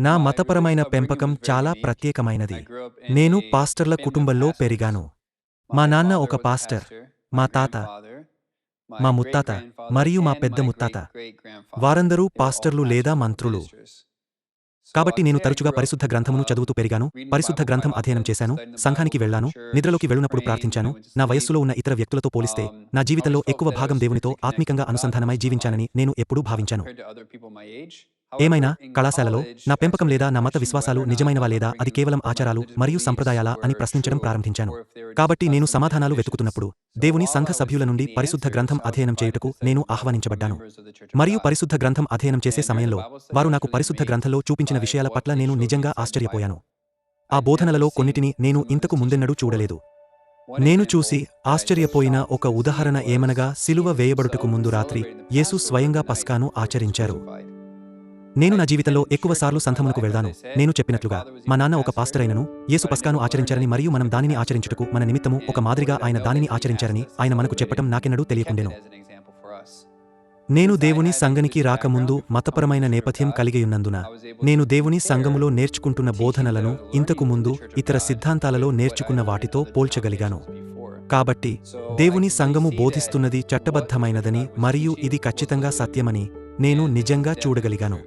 నా మతపరమైన పెంపకం చాలా ప్రత్యేకమైనది. నేను పాస్టర్ల కుటుంబంలో పెరిగాను. మా నాన్న ఒక పాస్టర్ మా తాత మా ముత్తాత మరియు మా పెద్ద ముత్తాత. వారందరూ పాస్టర్లు లేదా మంత్రులు. కాబట్టి నేను తరచుగా పరిశుద్ధ గ్రంథమును చదువుతూ పెరిగాను. పరిశుద్ధ గ్రంథం అధ్యయనం చేశాను. సంఘానికి వెళ్ళాను. నిద్రలోకి వెళ్ళినప్పుడు ప్రార్థించాను. నా వయస్సులో ఉన్న ఇతర వ్యక్తులతో పోలిస్తే నా జీవితంలో ఎక్కువ భాగం దేవునితో ఆత్మికంగా అనుసంధానమై జీవించానని నేను ఎప్పుడూ భావించాను. ఏమైనా కళాశాలలో నా పెంపకం లేదా నా మత విశ్వాసాలు నిజమైనవా లేదా అది కేవలం ఆచారాలు మరియు సంప్రదాయాలా అని ప్రశ్నించడం ప్రారంభించాను. కాబట్టి నేను సమాధానాలు వెతుకుతున్నప్పుడు దేవుని సంఘ సభ్యుల నుండి పరిశుద్ధ గ్రంథం అధ్యయనం చేయుటకు నేను ఆహ్వానించబడ్డాను. మరియు పరిశుద్ధ గ్రంథం అధ్యయనం చేసే సమయంలో వారు నాకు పరిశుద్ధ గ్రంథంలో చూపించిన విషయాల పట్ల నేను నిజంగా ఆశ్చర్యపోయాను. ఆ బోధనలలో కొన్నిటిని నేను ఇంతకు ముందెన్నడూ చూడలేదు. నేను చూసి ఆశ్చర్యపోయిన ఒక ఉదాహరణ ఏమనగా సిలువ వేయబడుటకు ముందు రాత్రి యేసు స్వయంగా పస్కాను ఆచరించారు. నేను నా జీవితంలో ఎక్కువసార్లు సంఘమునకు వెళ్దాను నేను చెప్పినట్లుగా మా నాన్న ఒక పాస్టర్ అయినను. యేసు పస్కాను ఆచరించారని మరియు మనం దానిని ఆచరించుటకు మన నిమిత్తము ఒక మాదిరిగా ఆయన దానిని ఆచరించారని ఆయన మనకు చెప్పటం నాకెన్నడూ తెలియకుండెను. నేను దేవుని సంఘనికి రాకముందు మతపరమైన నేపథ్యం కలిగియున్నందున నేను దేవుని సంఘములో నేర్చుకుంటున్న బోధనలను ఇంతకు ముందు ఇతర సిద్ధాంతాలలో నేర్చుకున్న వాటితో పోల్చగలిగాను. కాబట్టి దేవుని సంఘము బోధిస్తున్నది చట్టబద్ధమైనదని మరియు ఇది ఖచ్చితంగా సత్యమని నేను నిజంగా చూడగలిగాను.